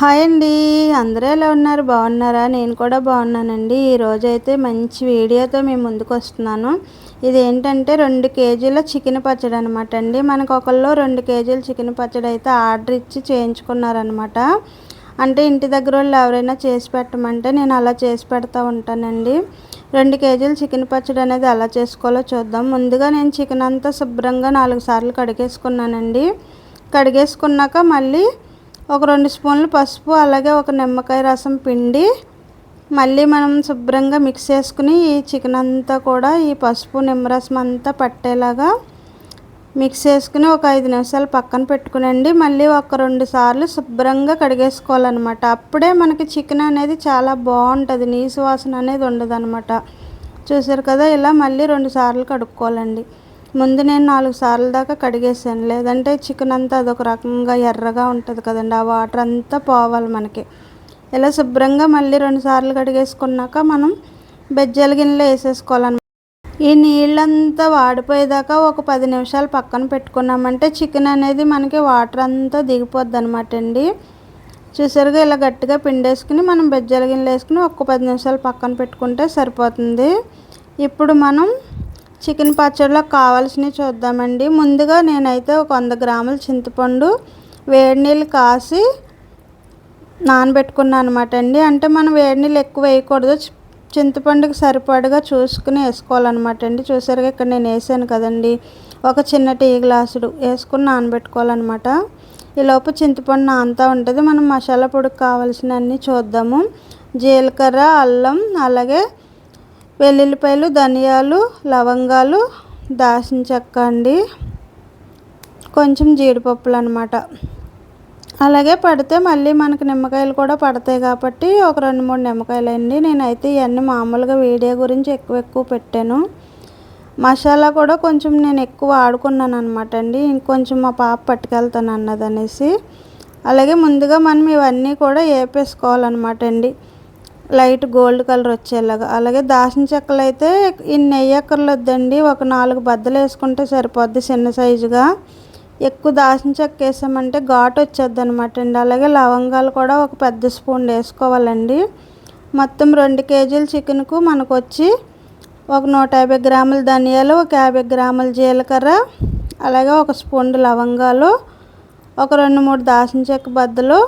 Hi అండి. అందరూ ఎలా ఉన్నారు? బాగున్నారా? నేను కూడా బాగున్నానండి. ఈరోజు అయితే మంచి వీడియోతో మేము ముందుకు వస్తున్నాను. ఇది ఏంటంటే రెండు కేజీల చికెన్ పచ్చడి అనమాట అండి. మనకు ఒకళ్ళు రెండు కేజీల చికెన్ పచ్చడి అయితే ఆర్డర్ ఇచ్చి చేయించుకున్నారనమాట అంటే ఇంటి దగ్గర వాళ్ళు ఎవరైనా చేసి పెట్టమంటే నేను అలా చేసి పెడతా ఉంటానండి. రెండు కేజీల చికెన్ పచ్చడి అనేది ఎలా చేసుకోవాలో చూద్దాం. ముందుగా నేను చికెన్ అంతా శుభ్రంగా నాలుగు సార్లు కడిగేసుకున్నానండి. కడిగేసుకున్నాక మళ్ళీ ఒక రెండు స్పూన్లు పసుపు అలాగే ఒక నిమ్మకాయ రసం పిండి. మళ్ళీ మనం శుభ్రంగా మిక్స్ చేసుకుని ఈ చికెన్ అంతా కూడా ఈ పసుపు నిమ్మరసం అంతా పట్టేలాగా మిక్స్ చేసుకుని ఒక ఐదు నిమిషాలు పక్కన పెట్టుకునండి. మళ్ళీ ఒక రెండు సార్లు శుభ్రంగా కడిగేసుకోవాలన్నమాట. అప్పుడే మనకి చికెన్ అనేది చాలా బాగుంటుంది. నీసు వాసన అనేది ఉండదు చూసారు కదా ఇలా మళ్ళీ రెండు సార్లు కడుక్కోవాలండి. ముందు నేను నాలుగు సార్లు దాకా కడిగేసాను. లేదంటే చికెన్ అంతా అదొక రకంగా ఎర్రగా ఉంటుంది కదండి. ఆ వాటర్ అంతా పోవాలి మనకి. ఇలా శుభ్రంగా మళ్ళీ రెండు సార్లు కడిగేసుకున్నాక మనం బెజ్జల గిన్నెలో వేసేసుకోవాలన్నమాట. ఈ నీళ్ళంతా వాడిపోయేదాకా ఒక పది నిమిషాలు పక్కన పెట్టుకున్నామంటే చికెన్ అనేది మనకి వాటర్ అంతా దిగిపోద్ది అనమాట అండి. చూసారుగా ఇలా గట్టిగా పిండేసుకుని మనం బెజ్జల గిన్నెలు వేసుకుని ఒక పది నిమిషాలు పక్కన పెట్టుకుంటే సరిపోతుంది. ఇప్పుడు మనం చికెన్ పచ్చడిలో కావాల్సినవి చూద్దామండి. ముందుగా నేనైతే ఒక వంద గ్రాముల చింతపండు వేడి నీళ్ళు కాసి నానబెట్టుకున్నాను అనమాట అండి. అంటే మనం వేడి నీళ్ళు ఎక్కువ వేయకూడదు. చింతపండుకి సరిపడగా చూసుకుని వేసుకోవాలన్నమాట అండి. చూసారుగా ఇక్కడ నేను వేసాను కదండి. ఒక చిన్న టీ గ్లాసుడు వేసుకుని నానబెట్టుకోవాలన్నమాట. ఈలోపు చింతపండు నానుతూ ఉంటుంది. మనం మసాలా పొడికి కావాల్సినవన్నీ చూద్దాము. జీలకర్ర అల్లం అలాగే వెల్లుల్లిపాయలు ధనియాలు లవంగాలు దాల్చిన చెక్క అండి. కొంచెం జీడిపప్పులు అనమాట అలాగే పడితే మళ్ళీ మనకు నిమ్మకాయలు కూడా పడతాయి కాబట్టి ఒక రెండు మూడు నిమ్మకాయలు అండి. నేనైతే ఇవన్నీ మామూలుగా వీడియో గురించి ఎక్కువ ఎక్కువ పెట్టాను. మసాలా కూడా కొంచెం నేను ఎక్కువ ఆడుకున్నాను అనమాట అండి. ఇంకొంచెం మా పాప పట్టుకెళ్తాను అన్నది అనేసి. అలాగే ముందుగా మనం ఇవన్నీ కూడా వేపేసుకోవాలన్నమాట అండి. లైట్ గోల్డ్ కలర్ వచ్చేలాగా. అలాగే దాసిన చెక్కలు అయితే ఇన్ని నెయ్యక్కర్లొద్దండి ఒక నాలుగు బద్దలు వేసుకుంటే సరిపోద్ది చిన్న సైజుగా. ఎక్కువ దాసిన చెక్క వేసామంటే ఘాటు వచ్చేద్ది అనమాట అండి. అలాగే లవంగాలు కూడా ఒక పెద్ద స్పూన్ వేసుకోవాలండి. మొత్తం రెండు కేజీల చికెన్కు మనకు వచ్చి ఒక నూట యాభై గ్రాముల ధనియాలు ఒక యాభై గ్రాముల జీలకర్ర అలాగే ఒక స్పూన్ లవంగాలు ఒక రెండు మూడు దాసిన చెక్క బద్దలు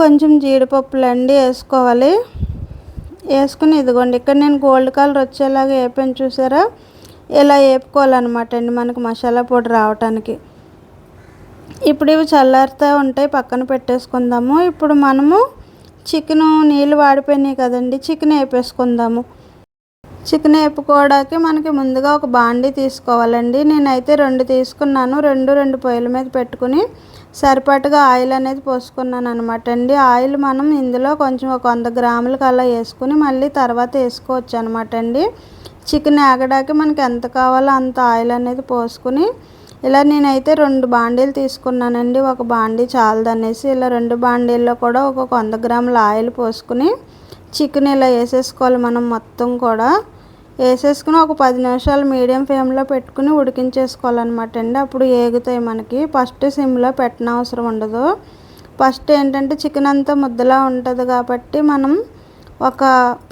కొంచెం జీడిపప్పులు అండి వేసుకోవాలి. వేసుకుని ఇదిగోండి ఇక్కడ నేను గోల్డ్ కలర్ వచ్చేలాగా వేపాను చూసారా? ఇలా వేపుకోవాలన్నమాట అండి మనకు మసాలా పొడి రావటానికి. ఇప్పుడు ఇవి చల్లారుతూ ఉంటాయి పక్కన పెట్టేసుకుందాము. ఇప్పుడు మనము చికెన్ నీళ్ళు వాడిపోయినాయి కదండి చికెన్ వేపేసుకుందాము. చికెన్ వేపుకోవడానికి మనకి ముందుగా ఒక బాండీ తీసుకోవాలండి. నేనైతే రెండు తీసుకున్నాను రెండు రెండు పొయ్యిల మీద పెట్టుకుని సరిపట్టుగా ఆయిల్ అనేది పోసుకున్నాను అనమాట అండి. ఆయిల్ మనం ఇందులో కొంచెం ఒక వంద గ్రాములకు అలా వేసుకుని మళ్ళీ తర్వాత వేసుకోవచ్చు అనమాట అండి. చికెన్ ఆగడానికి మనకి ఎంత కావాలో అంత ఆయిల్ అనేది పోసుకుని ఇలా నేనైతే రెండు బాండీలు తీసుకున్నానండి. ఒక బాండీ చాలదనేసి ఇలా రెండు బాండీల్లో కూడా ఒక వంద గ్రాముల ఆయిల్ పోసుకుని చికెన్ ఇలా వేసేసుకోవాలి మనం మొత్తం కూడా. వేసేసుకుని ఒక పది నిమిషాలు మీడియం ఫ్లేమ్లో పెట్టుకుని ఉడికించేసుకోవాలన్నమాట అండి. అప్పుడు ఏగుతాయి మనకి. ఫస్ట్ సిమ్లో పెట్టిన అవసరం ఉండదు. ఫస్ట్ ఏంటంటే చికెన్ అంతా ముద్దలా ఉంటుంది కాబట్టి మనం ఒక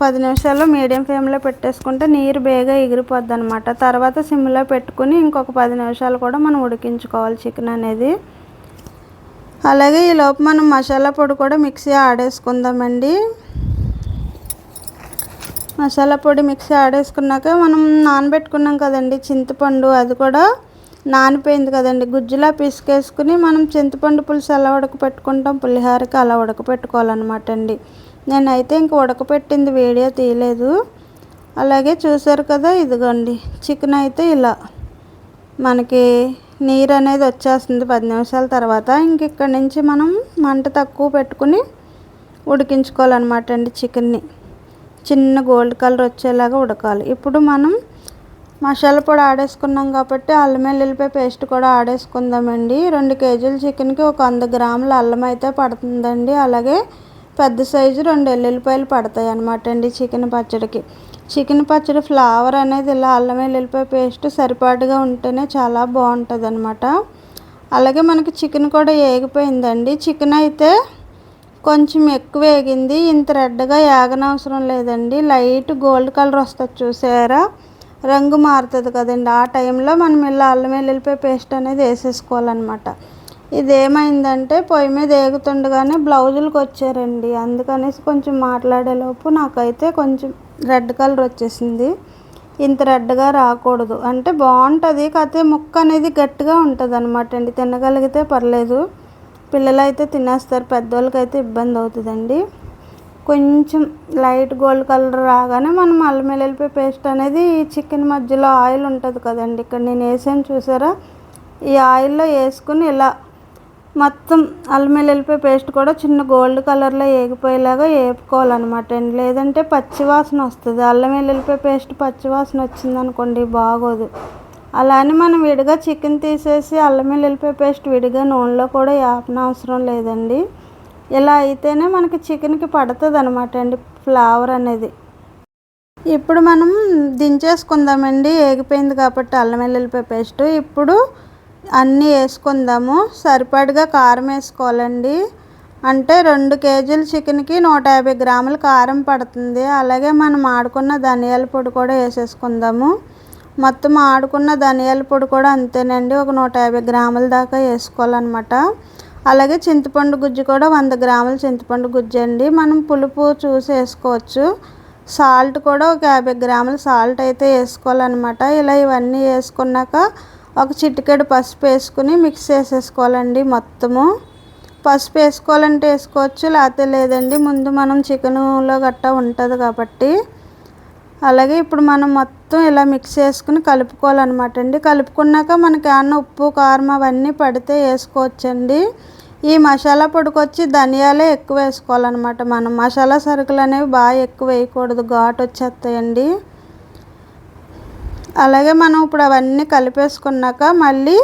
పది నిమిషాలు మీడియం ఫ్లేమ్లో పెట్టేసుకుంటే నీరు బేగా ఎగిరిపోద్ది అనమాట తర్వాత సిమ్లో పెట్టుకుని ఇంకొక పది నిమిషాలు కూడా మనం ఉడికించుకోవాలి చికెన్ అనేది. అలాగే ఈ లోపు మనం మసాలా పొడి కూడా మిక్సీ ఆడేసుకుందామండి. మసాలా పొడి మిక్సీ ఆడేసుకున్నాక మనం నానబెట్టుకున్నాం కదండి చింతపండు అది కూడా నానిపోయింది కదండి. గుజ్జులా పిసికేసుకుని మనం చింతపండు పులుసు ఎలా ఉడకపెట్టుకుంటాం పులిహోరకి అలా ఉడకపెట్టుకోవాలన్నమాట అండి. నేనైతే ఇంక ఉడకపెట్టింది వీడియో తీయలేదు. అలాగే చూసారు కదా ఇదిగోండి చికెన్ అయితే ఇలా మనకి నీరు అనేది వచ్చేస్తుంది పది నిమిషాల తర్వాత. ఇంక ఇక్కడి నుంచి మనం మంట తక్కువ పెట్టుకుని ఉడికించుకోవాలన్నమాట అండి చికెన్ని. చిన్న గోల్డ్ కలర్ వచ్చేలాగా ఉడకాలి. ఇప్పుడు మనం మసాలా పొడి ఆడేసుకున్నాం కాబట్టి అల్లం వెల్లుల్లిపాయ పేస్ట్ కూడా ఆడేసుకుందామండి. రెండు కేజీల చికెన్కి ఒక వంద గ్రాముల అల్లం అయితే పడుతుందండి. అలాగే పెద్ద సైజు రెండు వెల్లుల్లిపాయలు పడతాయి అనమాట అండి చికెన్ పచ్చడికి. చికెన్ పచ్చడి ఫ్లేవర్ అనేది ఇలా అల్లం వెల్లుల్లిపాయ పేస్ట్ సరిపాటుగా ఉంటేనే చాలా బాగుంటుంది అనమాట అలాగే మనకి చికెన్ కూడా ఏగిపోయిందండి. చికెన్ అయితే కొంచెం ఎక్కువ వేగింది. ఇంత రెడ్గా ఏగనవసరం లేదండి. లైట్ గోల్డ్ కలర్ వస్తుంది చూసారా? రంగు మారుతుంది కదండి. ఆ టైంలో మనం ఇలా అల్లం వెల్లుల్లిపాయ పేస్ట్ అనేది వేసేసుకోవాలన్నమాట. ఇదేమైందంటే పొయ్యి మీద ఏగుతుండగానే బ్లౌజులకు వచ్చారండి. అందుకనేసి కొంచెం మాట్లాడేలోపు నాకైతే కొంచెం రెడ్ కలర్ వచ్చేసింది. ఇంత రెడ్గా రాకూడదు. అంటే బాగుంటుంది. కాకపోతే ముక్క అనేది గట్టిగా ఉంటుంది అనమాట అండి. తినగలిగితే పర్లేదు. పిల్లలు అయితే తినేస్తారు పెద్దవాళ్ళకి అయితే ఇబ్బంది అవుతుందండి కొంచెం లైట్ గోల్డ్ కలర్ రాగానే మనం అల్లం వెల్లుల్లిపాయ పేస్ట్ అనేది చికెన్ మధ్యలో ఆయిల్ ఉంటుంది కదండి. ఇక్కడ నేను వేసాను చూసారా? ఈ ఆయిల్లో వేసుకుని ఇలా మొత్తం అల్లం వెల్లుల్లిపాయ పేస్ట్ కూడా చిన్న గోల్డ్ కలర్లో ఏగిపోయేలాగా వేపుకోవాలన్నమాట అండి. లేదంటే పచ్చివాసన వస్తుంది. అల్లం వెల్లుల్లిపాయ పేస్ట్ పచ్చివాసన వచ్చింది అనుకోండి బాగోదు. అలా అని మనం విడిగా చికెన్ తీసేసి అల్లం వెల్లుల్లిపాయ పేస్ట్ విడిగా నూనెలో కూడా వేపనవసరం లేదండి. ఇలా అయితేనే మనకి చికెన్కి పడుతుంది అనమాట అండి ఫ్లేవర్ అనేది. ఇప్పుడు మనం దించేసుకుందామండి. ఏగిపోయింది కాబట్టి అల్లం వెల్లుల్లిపాయ పేస్ట్. ఇప్పుడు అన్నీ వేసుకుందాము. సరిపడిగా కారం వేసుకోవాలండి. అంటే రెండు కేజీల చికెన్కి నూట యాభై గ్రాముల కారం పడుతుంది. అలాగే మనం ఆడుకున్న ధనియాల పొడి కూడా వేసేసుకుందాము. మొత్తం ఆడుకున్న ధనియాల పొడి కూడా అంతేనండి. ఒక నూట యాభై గ్రాముల దాకా వేసుకోవాలన్నమాట. అలాగే చింతపండు గుజ్జు కూడా వంద గ్రాముల చింతపండు గుజ్జు అండి. మనం పులుపు చూసి వేసుకోవచ్చు. సాల్ట్ కూడా ఒక యాభై గ్రాముల సాల్ట్ అయితే వేసుకోవాలన్నమాట. ఇలా ఇవన్నీ వేసుకున్నాక ఒక చిటికెడు పసుపు వేసుకుని మిక్స్ చేసేసుకోవాలండి మొత్తము. పసుపు వేసుకోవాలంటే వేసుకోవచ్చు లేకపోతే లేదండి. ముందు మనం చికెన్లో గట్టా ఉంటుంది కాబట్టి అలాగే ఇప్పుడు మనం మొత్తం ఇలా మిక్స్ చేసుకుని కలుపుకోవాలన్నమాట అండి. కలుపుకున్నాక మనకి అన్న ఉప్పు కారం అవన్నీ పడితే వేసుకోవచ్చండి. ఈ మసాలా పొడికొచ్చి ధనియాలే ఎక్కువ వేసుకోవాలన్నమాట మనం. మసాలా సరుకులు అనేవి బాగా ఎక్కువ వేయకూడదు. ఘాటు వచ్చేస్తాయండి. అలాగే మనం ఇప్పుడు అవన్నీ కలిపేసుకున్నాక మళ్ళీ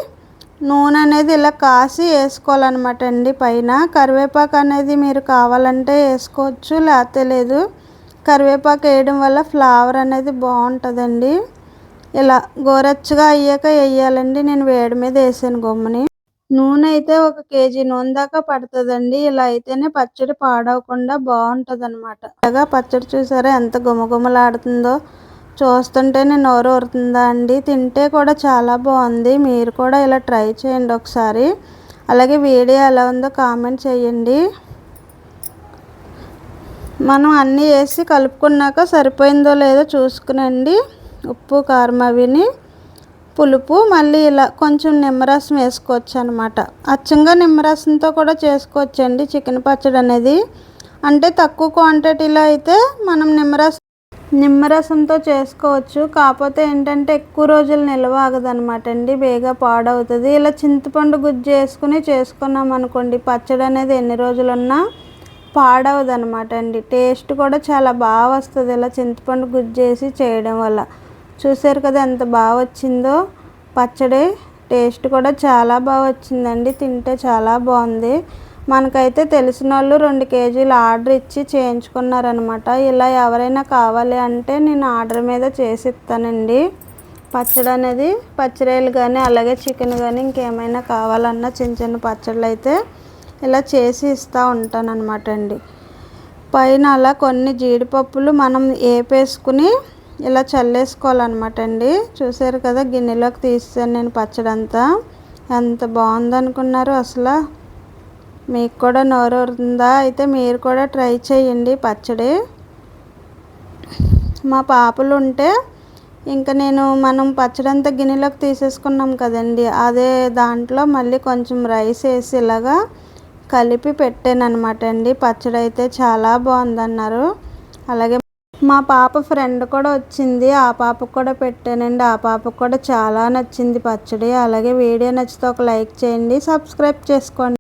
నూనె అనేది ఇలా కాసి వేసుకోవాలన్నమాట అండి పైన. కరివేపాకు అనేది మీరు కావాలంటే వేసుకోవచ్చు లేకపోతే లేదు. కరివేపాకు వేయడం వల్ల ఫ్లేవర్ అనేది బాగుంటుందండి. ఇలా గోరెచ్చగా అయ్యాక వేయాలండి. నేను వేడి మీద వేసాను గమ్ముని. నూనె అయితే ఒక కేజీ నూనె దాకా పడుతుందండి. ఇలా అయితేనే పచ్చడి పాడవకుండా బాగుంటుంది అనమాట అలాగా పచ్చడి చూసారా ఎంత గుమగుమలాడుతుందో. చూస్తుంటేనే నోరు ఊరుతుందా అండి. తింటే కూడా చాలా బాగుంది. మీరు కూడా ఇలా ట్రై చేయండి ఒకసారి. అలాగే వీడియో ఎలా ఉందో కామెంట్ చేయండి. మనం అన్నీ వేసి కలుపుకున్నాక సరిపోయిందో లేదో చూసుకునండి. ఉప్పు కారం అవిని పులుపు మళ్ళీ ఇలా కొంచెం నిమ్మరసం వేసుకోవచ్చు అనమాట అచ్చంగా నిమ్మరసంతో కూడా చేసుకోవచ్చండి చికెన్ పచ్చడి అనేది. అంటే తక్కువ క్వాంటిటీలో అయితే మనం నిమ్మరసం నిమ్మరసంతో చేసుకోవచ్చు. కాకపోతే ఏంటంటే ఎక్కువ రోజులు నిల్వ ఆగదనమాట అండి బేగా పాడవుతుంది. ఇలా చింతపండు గుజ్జు వేసుకుని చేసుకున్నాం అనుకోండి పచ్చడి అనేది ఎన్ని రోజులున్నా పాడవదనమాట అండి. టేస్ట్ కూడా చాలా బాగా వస్తుంది. ఇలా చింతపండు గుజ్జు చేసి చేయడం వల్ల. చూసారు కదా ఎంత బాగా వచ్చిందో? పచ్చడి టేస్ట్ కూడా చాలా బాగా వచ్చిందండి. తింటే చాలా బాగుంది. మనకైతే తెలిసిన వాళ్ళు రెండు కేజీలు ఆర్డర్ ఇచ్చి చేయించుకున్నారనమాట ఇలా ఎవరైనా కావాలి అంటే నేను ఆర్డర్ మీద చేసి ఇస్తానండి. పచ్చడి అనేది పచ్చడిలు కానీ అలాగే చికెన్ కానీ ఇంకేమైనా కావాలన్నా చిన్న చిన్న పచ్చళ్ళు అయితే ఇలా చేసి ఇస్తూ ఉంటానన్నమాట అండి. పైన అలా కొన్ని జీడిపప్పులు మనం ఏపేసుకుని ఇలా చల్లేసుకోవాలన్నమాట అండి. చూసారు కదా గిన్నెలోకి తీసాను నేను పచ్చడి అంతా ఎంత బాగుందనుకున్నారు అసలు. మీకు కూడా నోరూరుతుందా అయితే మీరు కూడా ట్రై చేయండి పచ్చడి. మా పాపలు ఉంటే ఇంకా నేను మనం పచ్చడంతా గిన్నెలోకి తీసేసుకున్నాం కదండి. అదే దాంట్లో మళ్ళీ కొంచెం రైస్ వేసి ఇలాగా కలిపి పెట్టాను అనమాట అండి. పచ్చడి అయితే చాలా బాగుందన్నారు. అలాగే మా పాప ఫ్రెండ్ కూడా వచ్చింది. ఆ పాపకు కూడా పెట్టానండి. ఆ పాపకు కూడా చాలా నచ్చింది పచ్చడి. అలాగే వీడియో నచ్చితే ఒక లైక్ చేయండి. సబ్స్క్రైబ్ చేసుకోండి.